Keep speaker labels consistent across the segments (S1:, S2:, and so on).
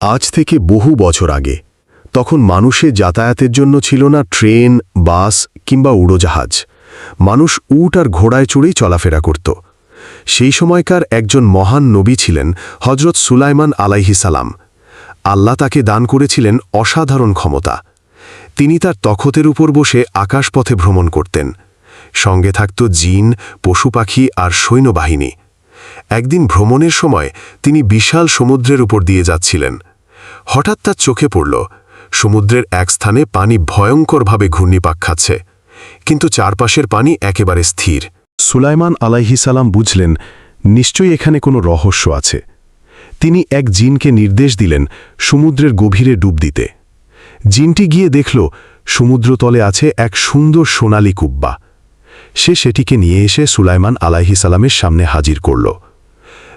S1: আজ থেকে বহু বছর আগে, তখন মানুষের যাতায়াতের জন্য ছিল না ট্রেন, বাস কিংবা উড়োজাহাজ। মানুষ উট আর ঘোড়ায় চড়েই চলাফেরা করত। সেই সময়কার একজন মহান নবী ছিলেন হজরত সুলাইমান আলাইহিসালাম আল্লাহ তাকে দান করেছিলেন অসাধারণ ক্ষমতা। তিনি তার তখতের উপর বসে আকাশপথে ভ্রমণ করতেন। সঙ্গে থাকত জিন, পশু পাখি আর সৈন্যবাহিনী। একদিন ভ্রমণের সময় তিনি বিশাল সমুদ্রের উপর দিয়ে যাচ্ছিলেন। হঠাৎ তার চোখে পড়ল, সমুদ্রের এক স্থানে পানি ভয়ঙ্করভাবে ঘূর্ণিপাক খাচ্ছে, কিন্তু চারপাশের পানি একেবারে স্থির। সুলাইমান আলাইহিসালাম বুঝলেন, নিশ্চয়ই এখানে কোনো রহস্য আছে। তিনি এক জিনকে নির্দেশ দিলেন সমুদ্রের গভীরে ডুব দিতে। জিনটি গিয়ে দেখল, সমুদ্রতলে আছে এক সুন্দর সোনালি কুব্বা। সে সেটিকে নিয়ে এসে সুলাইমান আলাইহিসালামের সামনে হাজির করল।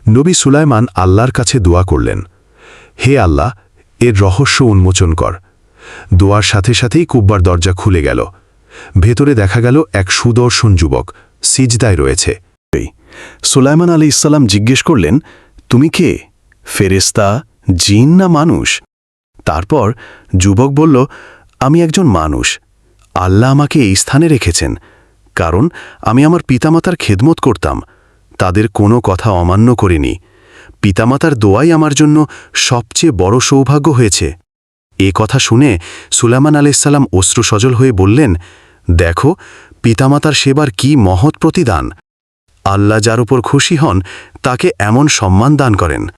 S1: নবী সুলাইমান আল্লাহর কাছে দোয়া করলেন, হে আল্লাহ, এর রহস্য উন্মোচন কর। দোয়ার সাথে সাথেই কুব্বার দরজা খুলে গেল। ভেতরে দেখা গেল এক সুদর্শন যুবক সিজদায় রয়েছে। সুলাইমান আলী ইসলাম জিজ্ঞেস করলেন, তুমি কে? ফেরেস্তা জিন না মানুষ? তারপর যুবক বলল, আমি একজন মানুষ। আল্লাহ আমাকে এই স্থানে রেখেছেন, কারণ আমি আমার পিতামাতার খেদমত করতাম। তাদের কোনো কথা অমান্য করিনি। পিতামাতার দোয়াই আমার জন্য সবচেয়ে বড় সৌভাগ্য হয়েছে। এ কথা শুনে সুলাইমান আলাইসাল্লাম অশ্রু সজল হয়ে বললেন, দেখো, পিতামাতার সেবার কি মহৎ প্রতিদান। আল্লাহ যার উপর খুশি হন, তাকে এমন সম্মান দান করেন।